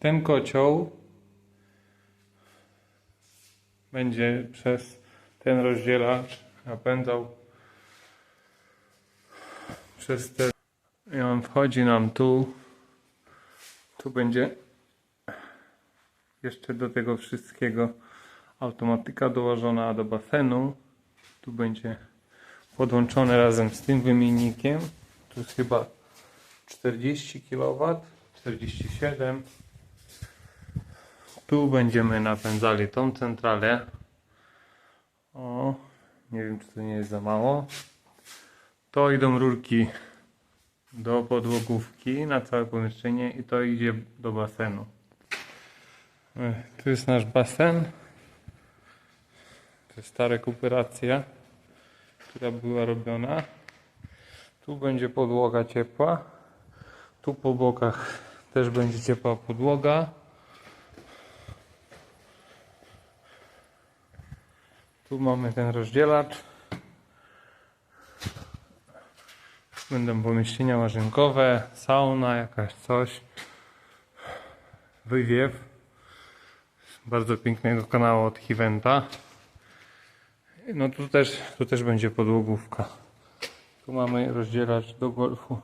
Ten kocioł będzie przez ten rozdzielacz napędzał przez te i on wchodzi nam tu. Tu będzie jeszcze do tego wszystkiego automatyka dołożona do basenu. Tu będzie podłączone razem z tym wymiennikiem. Tu jest chyba 40 kW 47 tu będziemy napędzali tą centralę o nie wiem czy to nie jest za mało to idą rurki do podłogówki na całe pomieszczenie i to idzie do basenu. Tu jest nasz basen. To jest stara rekuperacja, która była robiona. Tu będzie podłoga ciepła. Tu po bokach też będzie ciepła podłoga. Tu mamy ten rozdzielacz. Będą pomieszczenia łazienkowe, sauna, jakaś coś. Wywiew. Bardzo pięknego kanału od Hiventa. No tu też, tu też będzie podłogówka. Tu mamy rozdzielacz do golfu.